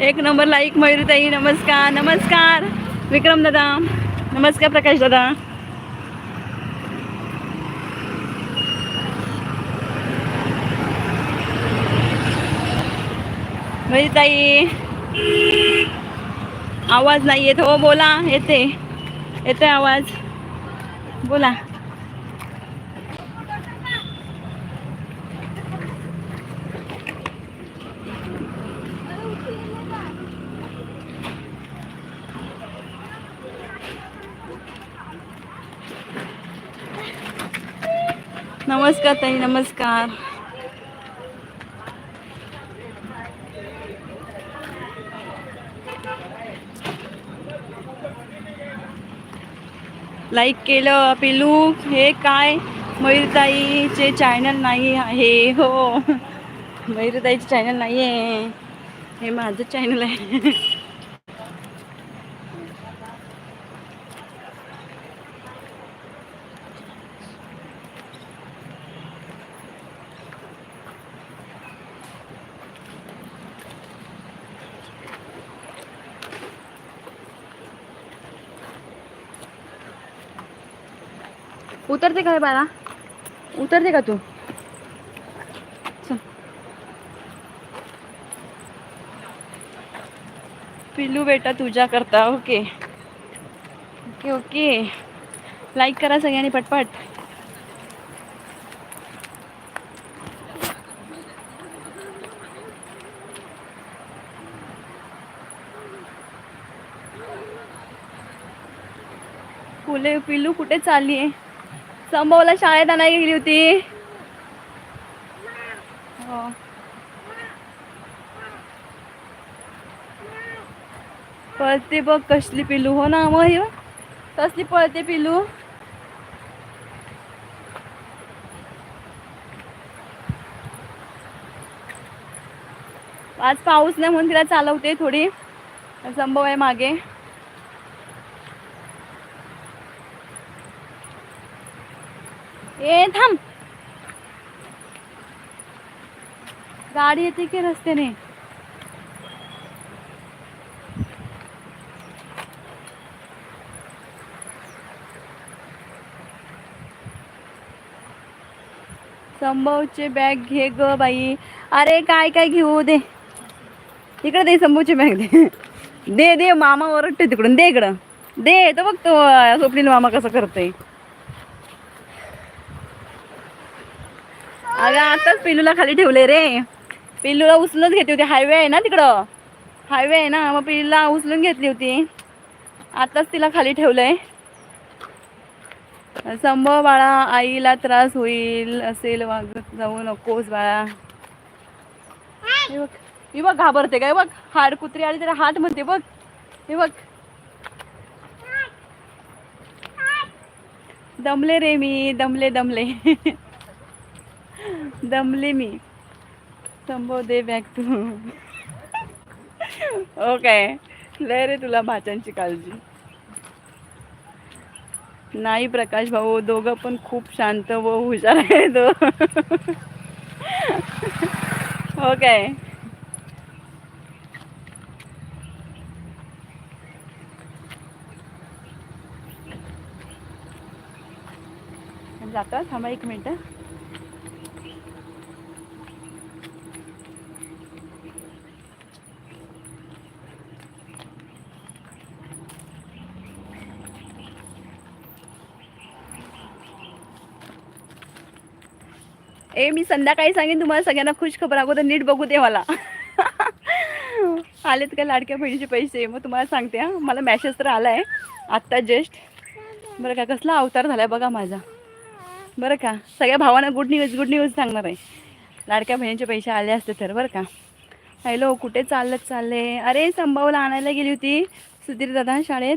एक number like मयुरीताई नमस्कार नमस्कार. विक्रम दादा नमस्कार प्रकाश दादा. मयुरीताई आवाज नाही येत हो बोला येते येते आवाज. बोला. नमस्कार ताई नमस्कार. लाईक केलं पिलू. हे काय? मयूरताईचे चॅनल नाही आहे. हो. मयूरताईचे चॅनल नाही आहे. हे माझं चॅनल आहे. उतरते काय बाळा? उतरते का तू? पिलू पिल्लू बेटा तुझ्या करता ओके? Okay okay. लाईक करा सगळ्यांनी पटपट. फुले पिल्लू कुठे चालली आहे संभवला शाळेत आणायला गेली होती. हो. पळते बघ कसली पिलू हो ना मग तसली कसली पळते पिलू आज पाऊस नाही म्हणून तिला चालवते थोडी. संभव आहे मागे. ए थांब. गाडी येते की रस्त्याने? संभवचे बॅग घे ग बाई. अरे काय काय घेऊ दे. इकडे दे संभवची बॅग दे. दे दे मामा ओरडते तिकडून. दे इकडं. दे तो बघ तो स्वप्नील मामा कसं करतोय. अगं आताच पिल्लूला खाली ठेवले रे. पिल्लूला उचलून घेतली होती. हायवे आहे ना तिकडं? हायवे आहे ना मग पिल्लूला उचलून घेतली होती. आताच तिला खाली ठेवलंय. संभव बाळा आईला त्रास होईल असेल वागत जाऊ नकोस बाळा. हे बघ हे बघ घाबरते काय बघ. हाड कुत्री आली तर हात म्हणते बघ. हे बघ. दमले रे मी दमले दमले. दमले मी. संभव दे बॅग तू. ओके. लय रे तुला भाच्यांची काळजी. नाही प्रकाश भाऊ दोघं पण खूप शांत व हुशार आहे तो ओके. जाता थांबा एक मिनटं. ए मी संध्याकाळी सांगेन तुम्हाला सगळ्यांना खुश खबर अगोदर नीट बघू दे मला. आलेत का लाडक्या बहिणीचे पैसे? मग तुम्हाला सांगते हा. मला मॅसेज तर आला आहे आत्ता जस्ट बरं का कसला अवतार झाला आहे बघा माझा. बरं का सगळ्या भावांना गुड न्यूज गुड न्यूज सांगणार आहे. लाडक्या बहिणीचे पैसे आले असते तर बरं का. हॅलो कुठे चाललंच चालले? अरे संभावला आणायला गेली होती. सुधीर दादा शाळेत.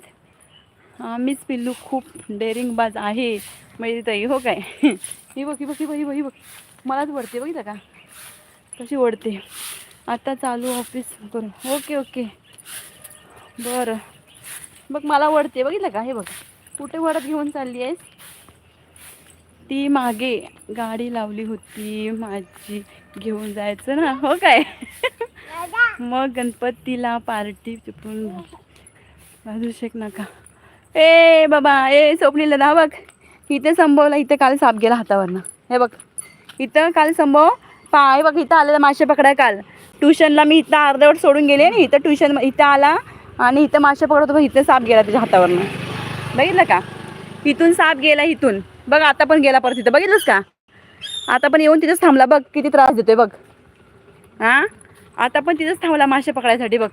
हा, मीच पिल्लू खूप डेअरिंग बाज आहे. मैत्री ताई हो काय? ही बघ ही बघ ही बघ ही बघ ही बघ. मलाच वडते बघितलं का? कशी ओढते आता चालू ऑफिस करून. ओके ओके बरं. बघ मला वडते बघितलं का? हे बघ. कुठे वडत घेऊन चालली आहेस? ती मागे गाडी लावली होती. माझी घेऊन जायचं ना. हो काय? मग गणपतीला पार्टी चुकून शेक नका. ए बाबा. ए स्वप्नीला ना बघ. इथे संभवला इथे काल साप गेला हातावरनं. हे बघ. इथं काल संभव पाय बघ इथं आलेला मासे पकडाय काल. ट्युशनला मी इथं अर्धवट सोडून गेले आणि इथं ट्युशन इथं आला आणि इथं मासे पकडत होतो इथं साप गेला त्याच्या हातावरनं. बघितलं का? इथून साप गेला इथून. बघ आता पण गेला परत इथं. बघितलंस का? आता पण येऊन तिथंच थांबला. बघ किती त्रास देतोय बघ. हां? आता पण तिथंच थांबला मासे पकडायसाठी बघ.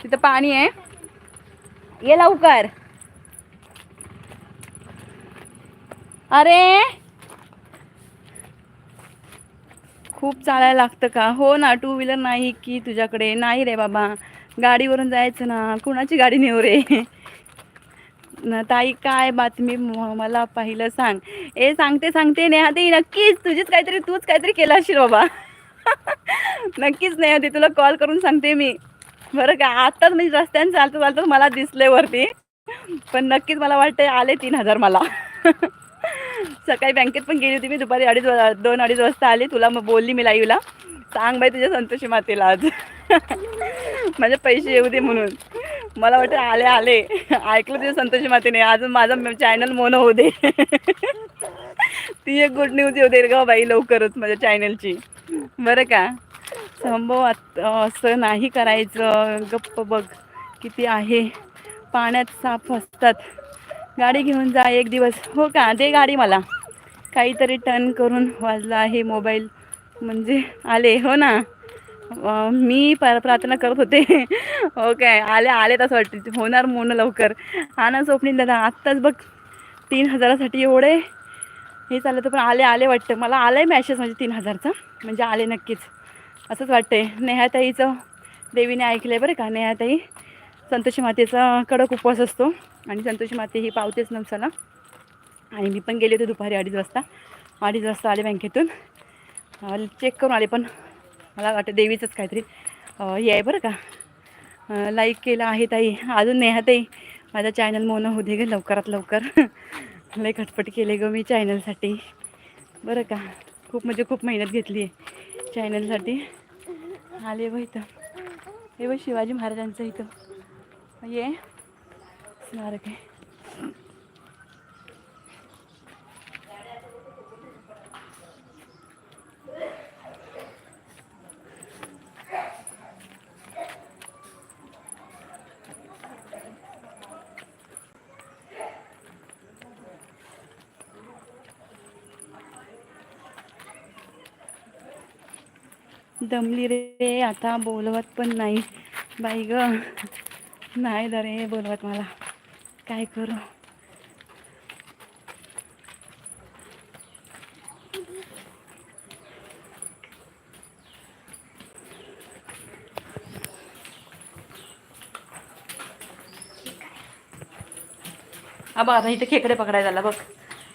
तिथं पाणी आहे. ये लवकर. अरे! खूप चालायला लागतं का? हो ना टू व्हीलर नाही की तुझ्याकडे. नाही रे बाबा. गाडीवरून जायचं ना. कुणाची गाडी नेऊ रे? ना ताई काय बातमी मला पाहिलं सांग. ए सांगते सांगते नेहा ते नक्कीच. तुझीच काहीतरी तूच काहीतरी केलं असेल बाबा. नक्कीच नेहा ते तुला कॉल करून सांगते मी. बरं का? आत्ताच मी रस्त्याने चालतं चालतं मला दिसले वरती. पण नक्कीच मला वाटतं आले तीन हजार मला. सकाळी बँकेत पण गेली होती मी. दुपारी अडीच दोन अडीच वाजता आली. तुला मग बोलली मी लाईव्हला. सांग बाई तुझ्या संतोषी मातेला आज. माझे पैसे येऊ दे म्हणून. मला वाटतं आले आले. ऐकलं तुझ्या संतोषी मातेने. अजून माझं चॅनल मोन होऊ दे. ती एक गुड न्यूज येऊ दे ग बाई लवकरच माझ्या चॅनलची बरं का? संभव असं नाही करायचं. गप्प बघ. किती आहे. पाण्यात साप असतात गाडी घेऊन जा एक दिवस. हो का? दे गाडी मला. काहीतरी टर्न करून वाजला आहे मोबाईल म्हणजे आले हो ना? मी प्रार्थना करत होते. हो काय? आले आले तसं वाटते. होणार मोन लवकर. हा ना स्वप्नील दादा आत्ताच बघ. तीन हजारासाठी एवढे. हे चाललं तर पण आले आले वाटतं. मला आलं आहे मॅसेज म्हणजे तीन हजारचा. म्हणजे आले नक्कीच. असंच वाटतंय. नेहाताईचं देवीने ऐकलं आहे बरं का? नेहाताई संतोषी मातेचा कडक उपवास असतो. आणि संतोषी माते ही पावतेच नवसाला आणि मी पण गेले होते दुपारी अडीच वाजता. अडीच वाजता आले बँकेतून. चेक करून आले पण मला वाटतं देवीचंच काहीतरी. हे आहे बरं का. लाईक केलं आहे ताई. अजून नेहाताई माझा चॅनल मोनं होऊ दे ग लवकरात लवकर. लई खटपट केले ग मी चॅनलसाठी बरं का. खूप म्हणजे खूप मेहनत घेतली आहे चॅनलसाठी आले बघ इथं. हे बघ शिवाजी महाराजांचं इथं. ये स्मारक आहे. दमली रे आता बोलवत पण नाही. बाई ग नाही दरे बोलवत मला. काय करू? हा बघ आता इथे खेकडे पकडायला झाला बघ.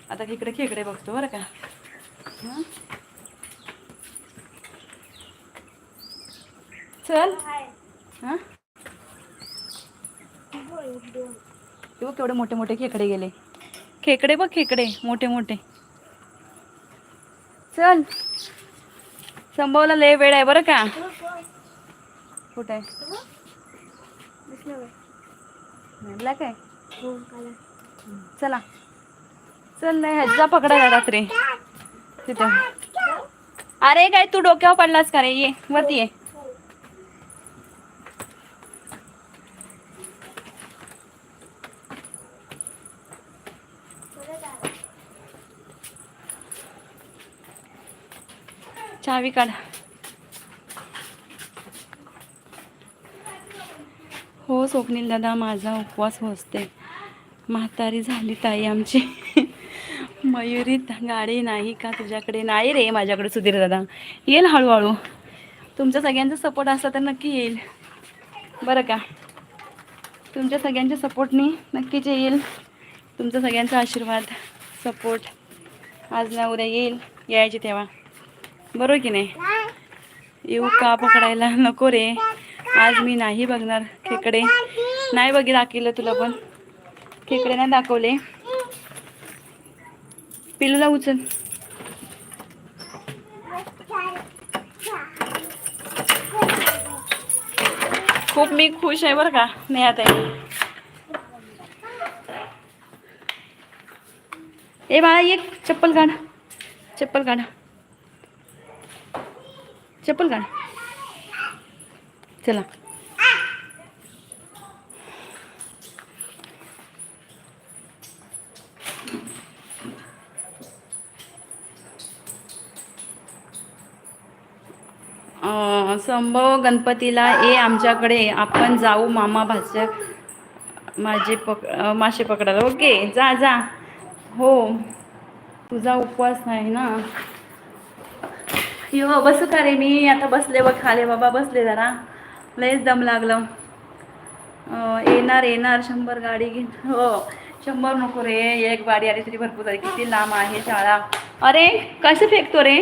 आता इकडे खेकडे बघतो बरं का? चल. हां? हे बघ केवढे मोठे मोठे खेकडे गेले. खेकडे बघ खेकडे मोठे मोठे. चल. संभवला लय वेळ आहे बरं का? कुठे आहे? ब्लॅक आहे चला. चल नाही ह्याचा पकडायला रात्री. तिथं. अरे काय तू डोक्यावर पडलास का रे? ये वरती ये. चावी काढा. हो स्वप्नील दादा माझा उपवास होसते म्हातारी झाली ताई आमची. मयुरी गाडी नाही का तुझ्याकडे? नाही रे माझ्याकडे सुधीर दादा. येईल हळूहळू. तुमच्या सगळ्यांचा सपोर्ट असला तर नक्की येईल. बरं का? तुमच्या सगळ्यांच्या सपोर्टनी नक्कीच येईल. तुमचा सगळ्यांचा आशीर्वाद सपोर्ट आज ना उद्या येईल. यायचे तेव्हा. बरोबर की नाही? येऊ का पकडायला? नको रे. आज मी नाही बघणार खेकडे. नाही बघी दाखवलं तुला पण. खेकडे नाही दाखवले. पिलूला उचल. खूप मी खुश आहे बरं का नाही आता ए बाळा एक चप्पल काढा. चप्पल काढा. चप्पल काढ. चला. अं, संभव गणपतीला ए आमच्याकडे आपण जाऊ मामा भाषा माझे पक मासे पकडायला. ओके जा जा. हो. तुझा उपवास आहे ना? यो बसू का रे मी? आता बसले बघ खाले बाबा बसले जरा. लयच दम लागलं. येणार येणार शंभर गाडी घेऊन. हो शंभर नको रे. एक गाडी आली तरी भरपूर झाली. किती लांब आहे शाळा. अरे कसं फेकतो रे?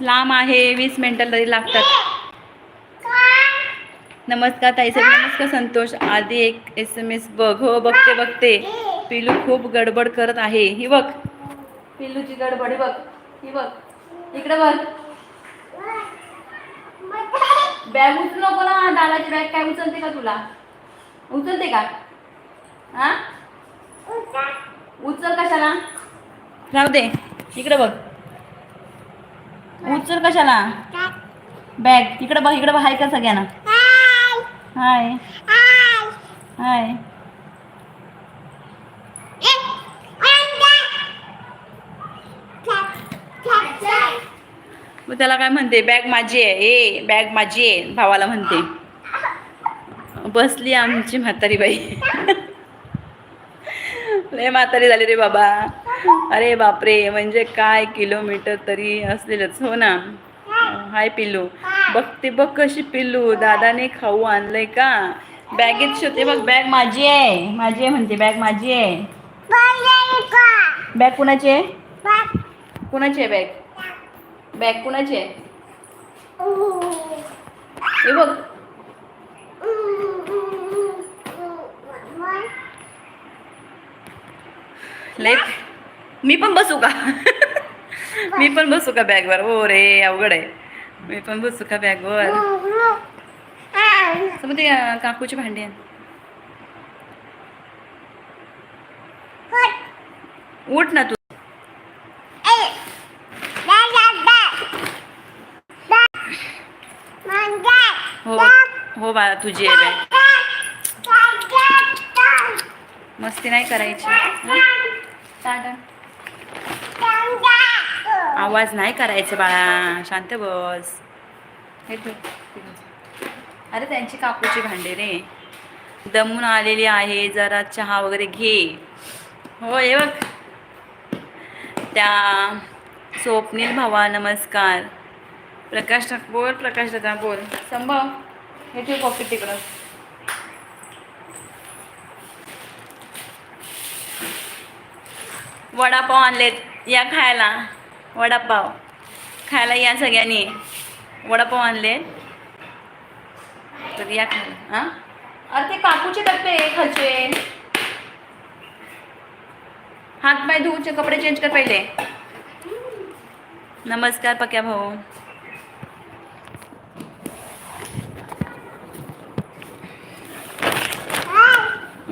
लांब आहे वीस मिनटं तरी लागतात. नमस्कार ताईसाहेब नमस्कार संतोष. आधी एक एस एम एस बघ. हो बघते बघते. पिलू खूप गडबड करत आहे. ही बघ. पिलूची गडबड बघ. ही बघ. इकडे बघ. बॅग उचलू नको ना दादाची बॅग काय उचलते का तुला? उचलते का? हा? उचल कशाला? राहू दे. इकडे बघ. उचल कशाला? बॅग. इकडे बघ इकडे बघ. हाय का सगळ्यांना? हाय. हाय. मग त्याला काय म्हणते बॅग माझी आहे ए बॅग माझी आहे भावाला म्हणते. बसली आमची म्हातारी बाई लय म्हातारी झाली रे बाबा. अरे बापरे म्हणजे काय किलोमीटर तरी असलेलच हो ना? हाय पिल्लू. बघते बघ कशी पिल्लू. दादाने खाऊ आणलंय का? बॅगेत शोधते बघ बॅग माझी आहे. माझी आहे म्हणते. बॅग माझी आहे. बॅग कुणाची आहे? कुणाची आहे बॅग? बॅग कुणाची आहे? हे बघ. लय मी पण बसू का? मी पण बसू का बॅगवर हो रे अवघड आहे. मी पण बसू का बॅगवर मग ते काकूची भांडी उठ ना तू. हो बाळा तुझी आहे बॅग मस्ती नाही करायची. आवाज नाही करायचा बाळा. शांत बस. हे अरे त्यांची काकूची भांडे रे. दमून आलेली आहे. जरा चहा वगैरे घे. हो हे बघ. त्या स्वप्नील भावा नमस्कार. प्रकाश बोल प्रकाश दादा बोल. संभव? हे ठेव पॉकेट तिकडं. वडापाव आणलेत या खायला. वडापाव. खायला या सगळ्यांनी. वडापाव आणले. तर या खायला. हां? अरे ते काकूचे डब्बे खालचे. हात पाय धुवचे कपडे चेंज कर पहिले. नमस्कार पक्या भाऊ.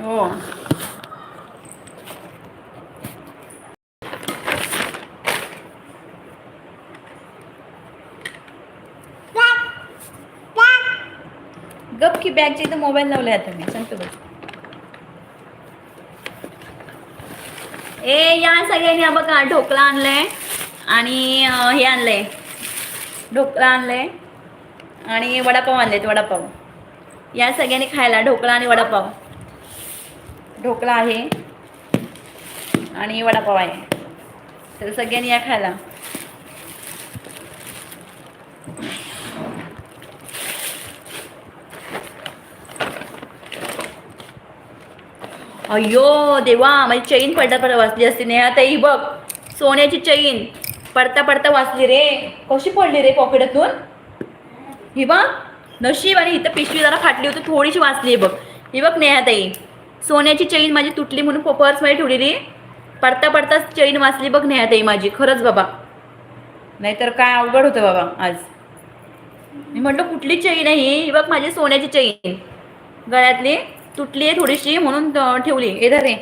हो. गप की बॅगच्या इथं मोबाईल लावलाय आता मी. सांगतो बघ. ए या सगळ्यांनी बघा ढोकळा आणलाय आणि हे आणलंय. ढोकळा आणलंय आणि वडापाव आणलेत वडापाव. या सगळ्यांनी खायला ढोकळा आणि वडापाव. ढोकळा आहे आणि वडापाव आहे. तर सगळ्यांनी या खायला. अयो देवा माझी चैन पडता पडता वाचली असते नेहा ताई बघ. सोन्याची चैन पडता पडता वाचली रे. कशी पडली रे पॉकेटातून? ही बघ नशीब आणि इथं पिशवी जरा फाटली होती थोडीशी वाचली बघ. ही बघ नेहा ताई. सोन्याची चैन माझी तुटली म्हणून पर्समध्ये ठेवलेली. पडता पडताच चैन वाचली बघ नाही ताई माझी खरंच बाबा. नाहीतर काय अवघड होतं बाबा आज. मी म्हटलं कुठली चैन आहे ही? बघ माझी सोन्याची चैन. गळ्यातली तुटली आहे थोडीशी म्हणून ठेवली. हे धर रे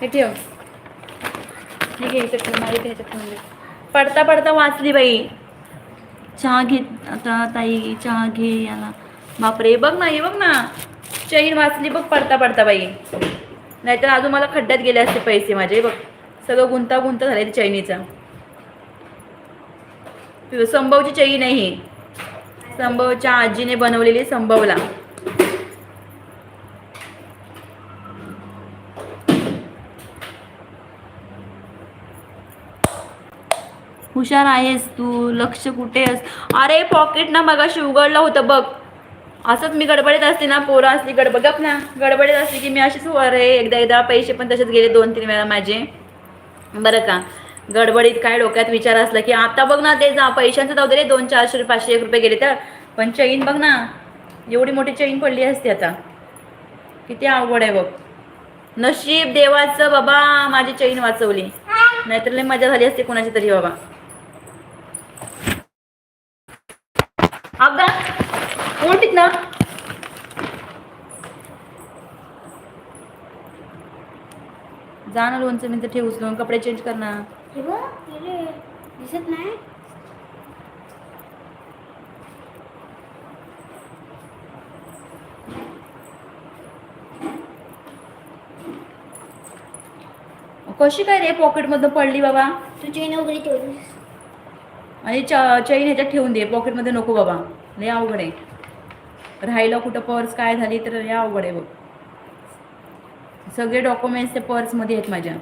हे ठेव. हे घे माहिती ह्याच्यात पडता पडता वाचली बाई. चहा घे आता ताई चहा घे याला. बापरे बघ ना हे बघ ना. चैन वाचली बघ पडता पडता बाई. नाहीतर अजून मला खड्ड्यात गेले असते पैसे माझे बघ. सगळं गुंता गुंत झाले ते चैनीचा. संभवची चैन आहे ही. संभवच्या आजीने बनवलेली संभवला. हुशार आहेस तू लक्ष कुठे आहेस? अरे पॉकेट ना मगाशी उघडलं होतं बघ. असंच मी गडबडीत असते ना पोरं असली गडबड गप ना गडबडीत असली की मी अशीच वर आहे एकदा एकदा पैसे पण तसेच गेले दोन तीन वेळा माझे. बरं का? गडबडीत काय डोक्यात विचार असला की आता बघ ना ते जा पैशांचं जाऊ दे रे दोन चारशे पाचशे एक रुपये गेले तर. पण चैन बघ ना एवढी मोठी चैन पडली असते आता. किती अवघड आहे बघ. नशीब देवाचं बाबा माझी चैन वाचवली. नाहीतर लय मजा झाली असते कोणाची तरी बाबा. अगं उलटीत ना. जा ना लोणचं मी तर ठेवूच उचलून कपडे चेंज कर ना बघ गेले दिसत नाही. कशी काय रे पॉकेटमधनं पडली बाबा? तू चेन वगैरे ठेवलीस. आणि चैन ह्याच्यात ठेवून दे पॉकेटमध्ये नको बाबा. लय अवघड आहे. राहिलं कुठं पर्स काय झाली तर या अवघड आहे बघ. सगळे डॉक्युमेंट्स ते पर्समध्ये आहेत माझ्या.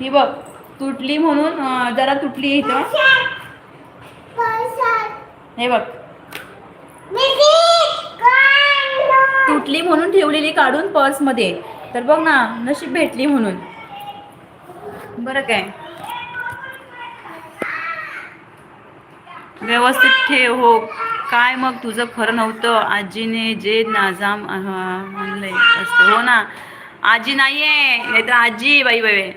ही बघ तुटली म्हणून जरा तुटली इथं. हे बघ. तुटली म्हणून ठेवलेली काढून पर्समध्ये तर बघ ना नशीब भेटली म्हणून. बरं काय. व्यवस्थित ठेव हो. काय मग? तुझं खरं नव्हतं. आजीने जे नाजाम म्हणलंय. असतं हो ना. आजी नाहीये. नाहीतर आजी बाई बाई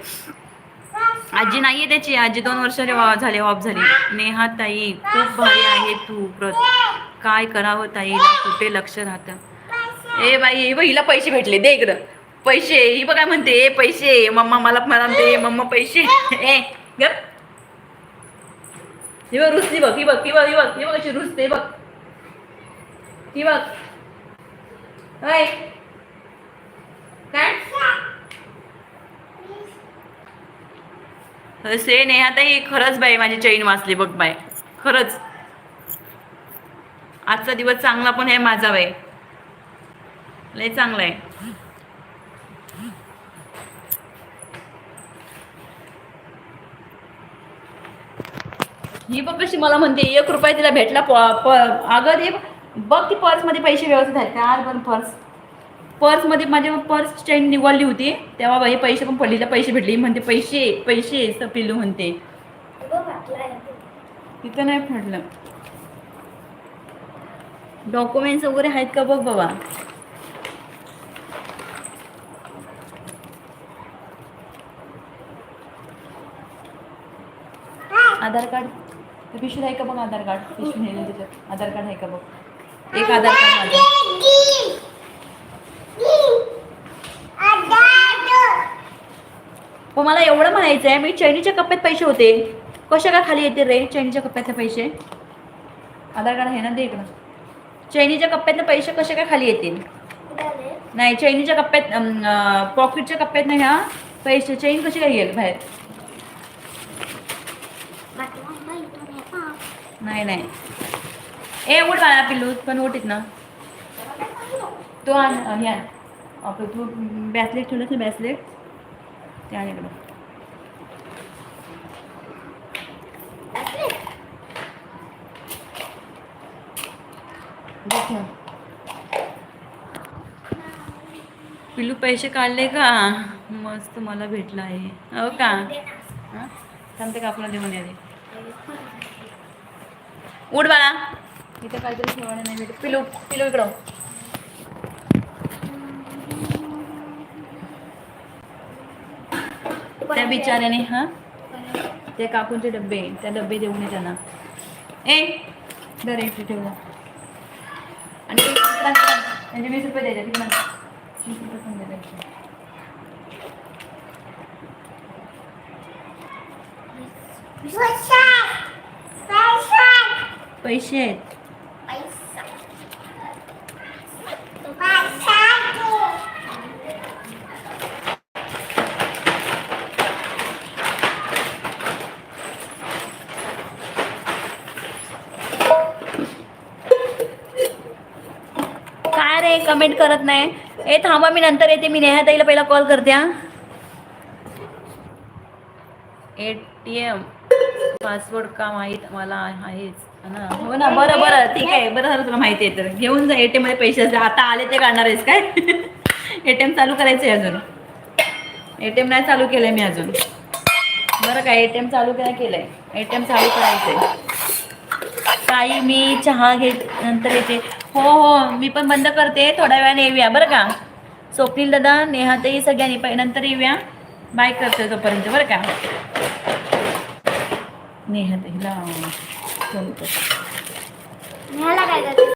आजी नाहीये त्याची. आजी दोन वर्ष झाले ऑफ झाली. नेहा ताई खूप भारी आहे तू प्रत. काय करावं ताईला कुठे लक्ष राहतं? ए बाई हे बघ, हिला पैसे भेटले. दे इकडं. पैसे. ही बघ काय म्हणते. ए पैसे. मम्मा मला मला म्हणते मम्मा पैसे. ए गप. ही बघ रुसली बघ ही बघ ती बघ ही बघ ही बघ अशी रुसते बघ. ती बघ. होय. काय? से नेहा ताई खरंच बाई माझी चैन वाचली बघ बाय खरंच. आजचा दिवस चांगला पण आहे माझा बाई. लय चांगला आहे. ही बघ कशी मला म्हणते एक रुपया तिला भेटला प- प- अगं ते बघ. ती पर्समध्ये पैसे व्यवस्थित आहेत का? पण पर्स. पर्समध्ये माझी पर्स चैन निवडली होती तेव्हा बाई पैसे पण पडलेले पैसे भेटले. म्हणते पैसे पैसे पिल्लू म्हणते. तिथं नाही फाडलं डॉक्युमेंट्स वगैरे आहेत का बघ बाबा? आधार कार्ड. ते पिशवीत आहे का बघ आधार कार्ड? पिशवी नेली तिथं. आधार कार्ड आहे का बघ? एक आधार कार्ड माझं पण मला एवढं म्हणायचं आहे मी चैनीच्या कप्प्यात पैसे होते. कशा का खाली येते रे चैनीच्या कप्प्यातले पैसे? आधार कार्ड आहे ना दे इकडं. चैनीच्या कप्प्यातले पैसे कसे काय खाली येतील? नाही चैनीच्या कप्प्यात पॉकेटच्या कप्प्यात नाही ह्या पैसे चैन कशी काय येईल बाहेर? नाही नाही. ए उठ बाळा पिल्लू पण उठीत ना तो आण अं, हे आण. आपलं तू बॅसलेट ठेवलं ना बॅसलेट? ते आण इकडं. पिल्लू पैसे काढले का? मस्त मला भेटला आहे हो का? सांगते थांबते का आपल्याला देऊन यावे उठ बाळा. इथं काहीतरी ठेवायला नाही भेटत. पिलू पिलू इकडं. त्या बिचाऱ्याने हा? ते काकूंचे डबे त्या डबे देऊन ये त्यांना. ए दर एक ठेवला आणि त्यांचे वीस रुपये द्यायचे तिकडं. वीस रुपये पण द्यायचे. पैसे आहेत. काय रे कमेंट करत नाही. ए थांबा मी नंतर येते. मी नेहा ताईला पहिला कॉल करते हा. A T M. पासवर्ड का माहीत? मला आहेच. हो ना बरं बरं ठीक आहे बरं झालं तुला माहिती आहे तर. घेऊन जा एटीएममध्ये पैसे आता आले ते काढणार आहेस काय? ए टी एम चालू करायचं आहे अजून. ए टी एम नाही चालू केलंय मी अजून. बरं काय ए टी एम चालू काय केलंय? एटीएम ए टी एम चालू करायचंय. काही मी चहा घेत नंतर येते हो हो मी पण बंद करते थोड्या वेळाने येऊया बरं का? स्वप्नील दादा नेहाताई सगळ्यांनी पण नंतर येऊया. बाय करते तोपर्यंत बरं का? नेहाताईला फोन कर काय करते